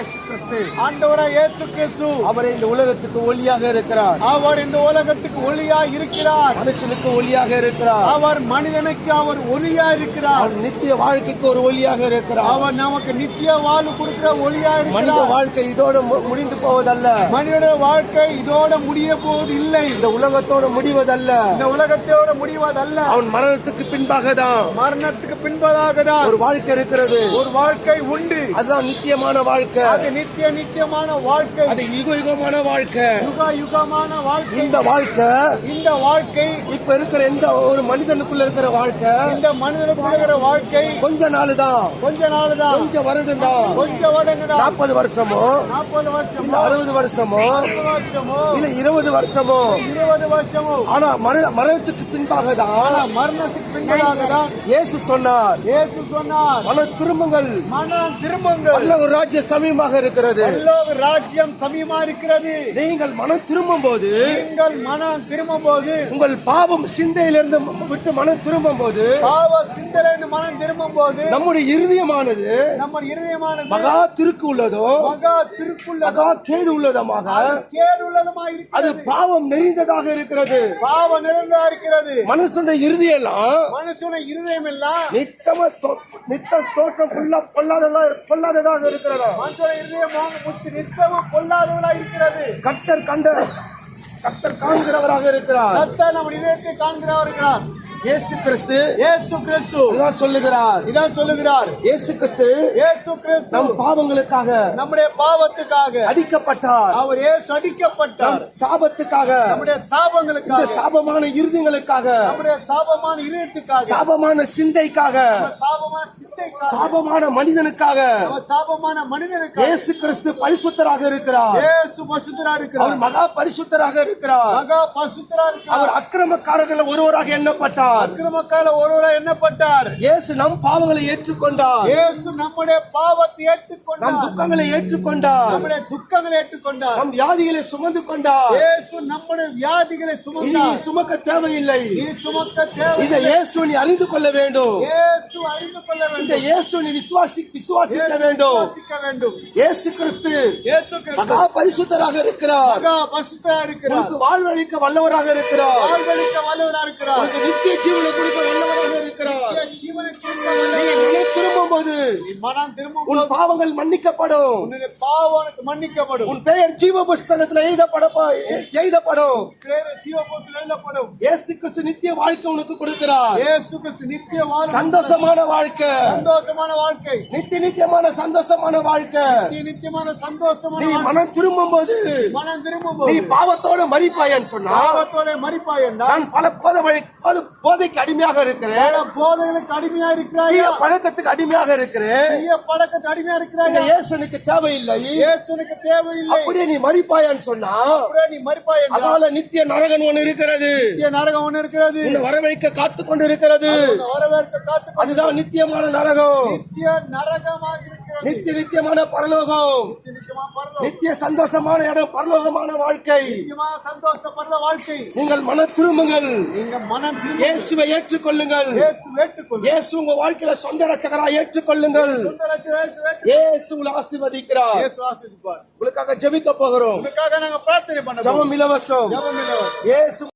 இயேசு கிறிஸ்து. ஆண்டவராய் இயேசு கிறிஸ்து. அவர் இந்த உலகத்துக்கு ஒளியாக இருக்கிறார். அவர் இந்த உலகத்துக்கு ஒளியா இருக்கிறார். மனுஷனுக்கு ஒளியாக இருக்கிறார். அவர் மனிதனுக்கு அவர் ஒளியா இருக்கிறார். அவர் நித்திய வாழ்க்கைக்கு ஒரு ஒளியாக இருக்கிறார். அவர் நமக்கு நித்திய வாழ்வு கொடுக்கிற ஒளியா மனித வாழ்க்கை இதோடு முடிந்து போவதல்ல. மனிதனுடைய வாழ்க்கை இதோட முடிய போவது இல்லை இந்த உலகத்தோடு முடிவதல்ல. இந்த உலகத்தோட முடிவதல்ல. அவன் மரணத்துக்கு பின்பாக தான் மரணத்துக்கு பின்பதாக தான் ஒரு வாழ்க்கை இருக்கிறது. ஒரு வாழ்க்கை உண்டு. அதுதான் நித்தியமான வாழ்க்கை. அது நித்திய நித்தியமான வாழ்க்கை. அது யுக யுகமான வாழ்க்கை. யுக யுகமான வாழ்க்கை. இந்த வாழ்க்கை இந்த வாழ்க்கை. இப்ப இருக்கிற எந்த ஒரு மனிதனுக்குள்ள இருக்கிற வாழ்க்கை? இந்த மனிதனுக்கு இருக்கிற வாழ்க்கை. கொஞ்ச நாள் தான் கொஞ்ச நாள் தான் கொஞ்ச வருடம் தான் கொஞ்ச வருடங்க நாற்பது வருஷமோ? நாற்பது வருஷமோ? இல்ல அறுபது வருஷமோ? இல்ல இருபது வருஷமோ? இருபது வருஷமோ? ஆனா மரண மரணத்துக்கு பின்பாக தான் மரணத்துக்கு பின்பதாக தான் இயேசு சொன்னார் இயேசு சொன்னார். மன திரும்புங்கள். மனம் திரும்புங்கள். ஒரு ராஜ்ய சமயமாக இருக்கிறது. பரலோக ராஜ்யம் சமயமா இருக்கிறது. நீங்கள் மனம் திரும்பும் போது நீங்கள் மனம் திரும்பும் போது உங்கள் பாவம் சிந்தையிலிருந்து விட்டு மனம் திரும்பும் போது பாவ சிந்தனை மனம் திரும்பும் போது நம்முடைய இருதயமானது நம்ம இருதயமானது மகா திருக்கு உள்ளதோ மகா திருக்குள்ள மகா கேடு உள்ளதமாக கேடுள்ளதுமா அது இருக்கிறது. பாவம் நிறைந்ததாக இருக்கிறது. பாவ நிறைந்தா இருக்கிறது. மனுஷனுடைய இருதயெல்லாம் மனுஷன இருதயம் எல்லாம் நித்தம நித்த தோற்றம் ஃபுல்லா பொல்லாததா பொல்லாததாக இருக்கிறதா? மனுஷன இருதயம் வாங்க புத்தி நித்தமும் பொல்லாதவளா இருக்கிறது. கர்த்தர் கண்ட கர்த்தர் காண்கிறவராக இருக்கிறார். கர்த்தர் நம்ம இதயத்தை காண்கிறவர் இருக்கிறார். இயேசு கிறிஸ்து. இயேசு கிறிஸ்து. இதுதான் சொல்லுகிறார். இதான் சொல்லுகிறார். இயேசு கிறிஸ்து. இயேசு கிறிஸ்து. நம் பாவங்களுக்காக. நம்முடைய பாவத்துக்காக. அடிக்கப்பட்டார். அவர் இயேசு அடிக்கப்பட்டார். சாபத்துக்காக. நம்முடைய சாபங்களுக்காக. சாபமான இருதயங்களுக்காக. நம்முடைய சாபமான இதயத்துக்காக சாபமான சிந்தைக்காக. சாபமான சாபமான மனிதனுக்காக சாபமான மனிதனுக்காக இயேசு கிறிஸ்து பரிசுத்தராக இருக்கிறார். இயேசு பசுத்தரா அவர் இருக்கிறார் மகா பரிசுத்தராக இருக்கிறார். மகா பசுத்தரா இருக்கிறார். அவர் அக்கிரமக்காரர்கள் ஒருவராக எண்ணப்பட்டார். அக்கிரமக்கால ஒருவரா எண்ணப்பட்டார். இயேசு நம் பாவங்களை ஏற்றுக்கொண்டார். இயேசு நம்முடைய பாவத்தை நம் ஏற்றுக்கொண்டார் துக்கங்களை ஏற்றுக்கொண்டார். நம்முடைய துக்கங்களை ஏற்றுக்கொண்டார். நம் வியாதிகளை சுமந்து கொண்டார். இயேசு நம்முடைய வியாதிகளை சுமந்தார். சுமக்க தேவையில்லை. நீ சுமக்க தேவை இந்த இயேசு நீ அறிந்து கொள்ள வேண்டும். இயேசு அறிந்து கொள்ள இந்த இயேசு நீ விசுவாசி விசுவாசிக்க வேண்டும். வேண்டும். இயேசு கிறிஸ்து மகா பரிசுத்தராக இருக்கிறார். பசுத்தரா இருக்கிறார். வாழ்வழிக்க வல்லவராக இருக்கிறார். வாழ்வழிக்க வல்லவரா இருக்கிறார். நித்திய ஜீவனை கொடுக்க வல்லவராக இருக்கிறார். ஜீவனை போது நீ உன் பாவங்கள் மன்னிக்கப்படும். உனக்கு மன்னிக்கப்படும். உன் பெயர் ஜீவ புஸ்தகத்துல எழுதப்பட எழுதப்படும். எழுதப்படும். இயேசு கிறிஸ்து நித்திய வாழ்க்கை உனக்கு கொடுக்கிறார். இயேசு கிறிஸ்து நித்திய வாழ்வு சந்தோஷமான வாழ்க்கை. சந்தோஷமான வாழ்க்கை. நித்திய நித்தியமான சந்தோஷமான வாழ்க்கை. நித்திய நித்தியமான சந்தோஷமான நீ வாழ்க்கை. மனம் திரும்பும் போது மனம் திரும்பும் நீ போது பாவத்தோட மறிப்பாயன்னு சொன்னா பாவத்தோட மறிப்பாய் என்றால் நான் பல போதை வழி போதை- போதைக்கு அடிமையாக இருக்கிறேன். போதைகளுக்கு அடிமையா தீய இருக்கிறாயா பழக்கத்துக்கு அடிமையாக இருக்கிறேன் தீய பழக்கத்து அடிமையா இருக்கிறாயா? இயேசுனுக்கு தேவையில்லை. இயேசுனுக்கு தேவையில்லை. அப்படியே நீ மறிப்பாயான்னு சொன்னா அப்படியே நீ என்றால் அதால நித்திய நரகன் ஒண்ணு இருக்கிறது. நித்திய நரகம் ஒண்ணு இருக்கிறது. உன்னை வரவழைக்க காத்து கொண்டு இருக்கிறது வரவேற்க காத்து அதுதான் நித்தியமான நரகம். நித்திய நரகமாக இருக்கிறது. நித்திய நித்தியமான பரலோகம். நித்திய சந்தோஷமான இடம் பரலோகமான வாழ்க்கை. சந்தோஷப்படுற வாழ்க்கை. நீங்கள் மன திரும்புங்கள். நீங்க மனம் இயேசுவை ஏற்றுக்கொள்ளுங்கள். இயேசு ஏற்றுக்கொள்ளு இயேசு உங்க வாழ்க்கையில சொந்த ரட்சகராய் ஏற்றுக்கொள்ளுங்கள். இயேசு உங்களை ஆசீர்வதிக்கிறார். இயேசு ஆசீர்வதிப்பார். உங்களுக்காக ஜெபிக்க போகிறோம். உங்களுக்காக நாங்க பிரார்த்தனை பண்ண ஜெபம் இலவசம். ஜெபம் இல்லை இயேசு